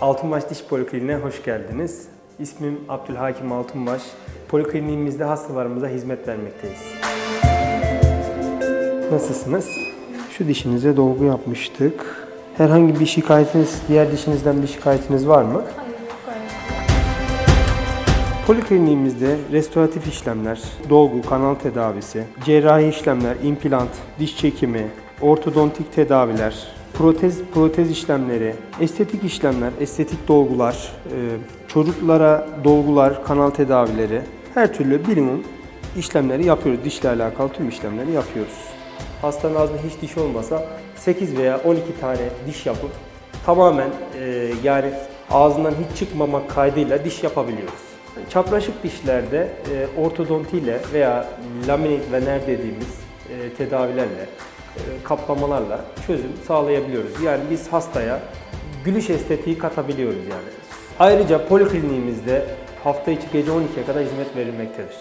Altınbaş Diş Polikliniğine hoş geldiniz. İsmim Abdülhakim Altınbaş. Polikliniğimizde hastalarımıza hizmet vermekteyiz. Nasılsınız? Şu dişinize dolgu yapmıştık. Herhangi bir şikayetiniz, diğer dişinizden bir şikayetiniz var mı? Hayır, gayet. Polikliniğimizde restoratif işlemler, dolgu, kanal tedavisi, cerrahi işlemler, implant, diş çekimi, ortodontik tedaviler, protez protez işlemleri, estetik işlemler, estetik dolgular, e, çocuklara dolgular, kanal tedavileri, her türlü bilimum işlemleri yapıyoruz. Dişle alakalı tüm işlemleri yapıyoruz. Hastanın ağzında hiç diş olmasa 8 veya 12 tane diş yapıp tamamen e, yani ağzından hiç çıkmamak kaydıyla diş yapabiliyoruz. Çapraşık dişlerde e, ortodontiyle veya laminate vener dediğimiz tedavilerle, e, kaplamalarla çözüm sağlayabiliyoruz. Yani biz hastaya gülüş estetiği katabiliyoruz yani. Ayrıca polikliniğimizde hafta içi gece 12'ye kadar hizmet verilmektedir.